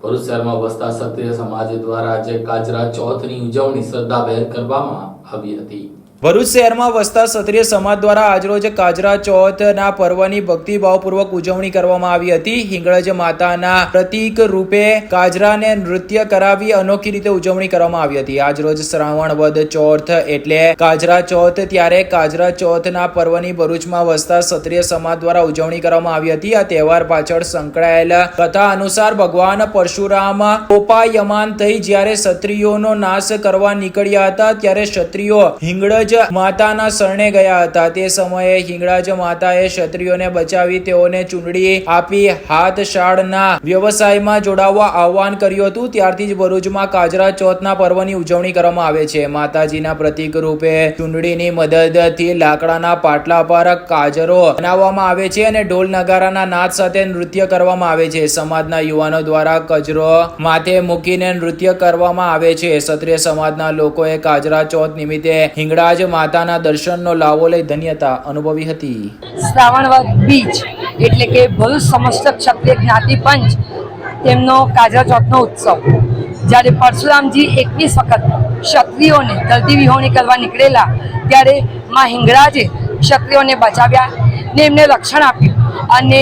ભરૂચ શહેરમાં વસતા ક્ષત્રિય સમાજ દ્વારા આજે કાજરા ચોથની ઉજવણી શ્રદ્ધાભેર કરવામાં આવી હતી. ભરૂચ શહેરમાં વસતા ક્ષત્રિય સમાજ દ્વારા આજરોજ કાજરા ચોથના પર્વની ભક્તિભાવપૂર્વક ઉજવણી કરવામાં આવી હતી. હિંગળજ માતાના પ્રતીક રૂપે કાજરાને નૃત્ય કરાવી અનોખી રીતે ઉજવણી કરવામાં આવી હતી. આજરોજ શ્રાવણ વદ ચોથ એટલે કાજરા ચોથ ત્યારે કાજરા ચોથના પર્વની ભરૂચમાં વસતા ક્ષત્રિય સમાજ દ્વારા ઉજવણી કરવામાં આવી હતી. આ તહેવાર પાછળ સંકળાયેલ કથા અનુસાર ભગવાન પરશુરામ કોપાયમાન થઈ જ્યારે ક્ષત્રિયોનો નાશ કરવા નીકળ્યા હતા, ત્યારે ક્ષત્રિયો હિંગળજ માતાના શરણે ગયા હતા. તે સમયે હિંગળાજ માતાએ ક્ષત્રિયોને બચાવી તેઓને ચૂંટણી આપી હાથશાળના વ્યવસાયમાં જોડાવવા આહવાન કર્યું હતું. ત્યારથી જ ભરૂચમાં કાજરા ચોથના પર્વની ઉજવણી કરવામાં આવે છે. માતાજીના પ્રતીક રૂપે ચૂંટણીની મદદથી લાકડાના પાટલા પર કાજરો બનાવવામાં આવે છે અને ઢોલ નગારાના નાદ સાથે નૃત્ય કરવામાં આવે છે. સમાજના યુવાનો દ્વારા કજરો માથે મૂકીને નૃત્ય કરવામાં આવે છે. ક્ષત્રિય સમાજના લોકોએ કાજરા ચોથ નિમિત્તે હિંગળાજ માતાના દર્શનનો લાવો લઈ ધન્યતા અનુભવી હતી. શ્રાવણવદ બીજ એટલે કે ભરૂચ સમસ્ત ક્ષત્રિય જ્ઞાતિ પંચ તેમનો કાજરા ચોથનો ઉત્સવ. જ્યારે પરશુરામજી એકવીસ વખત ક્ષત્રિયોને ધરતી વિહોણી કરવા નીકળેલા, ત્યારે માં હિંગળાજે ક્ષત્રિયોને બચાવ્યા ને એમને રક્ષણ આપ્યું અને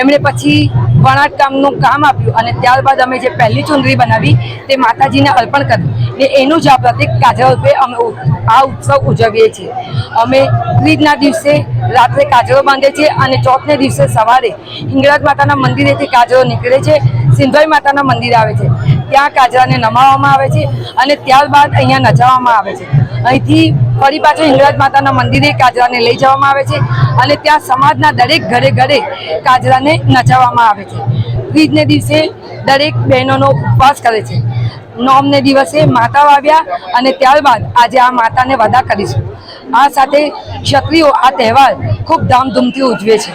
એમણે પછી વણાટ કામનું કામ આપ્યું અને ત્યારબાદ અમે જે પહેલી ચુંદરી બનાવી તે માતાજીને અર્પણ કરી ને એનું જ આ પ્રતિક કાજળ રૂપે અમે આ ઉત્સવ ઉજવીએ છીએ. અમે ત્રીજના દિવસે રાત્રે કાજરો બાંધે છે અને ચોથને દિવસે સવારે હિંગળાજ માતાના મંદિરેથી કાજરો નીકળે છે, સિંધોઈ માતાના મંદિરે આવે છે. ત્યાં કાજરાને નમાવવામાં આવે છે અને ત્યારબાદ અહીંયા નચાવવામાં આવે છે. અહીંથી ફરી પાછું હિંગળાજ માતાના મંદિરે કાજરાને લઈ જવામાં આવે છે અને ત્યાં સમાજના દરેક ઘરે ઘરે કાજરાને નચાવવામાં આવે છે. ત્રીજને દિવસે દરેક બહેનોનો ઉપવાસ કરે છે. નોમને દિવસે માતા વાવ્યા અને ત્યારબાદ આજે આ માતાને વધા કરીશું. આ સાથે ક્ષત્રિયો આ તહેવાર ખૂબ ધામધૂમથી ઉજવે છે.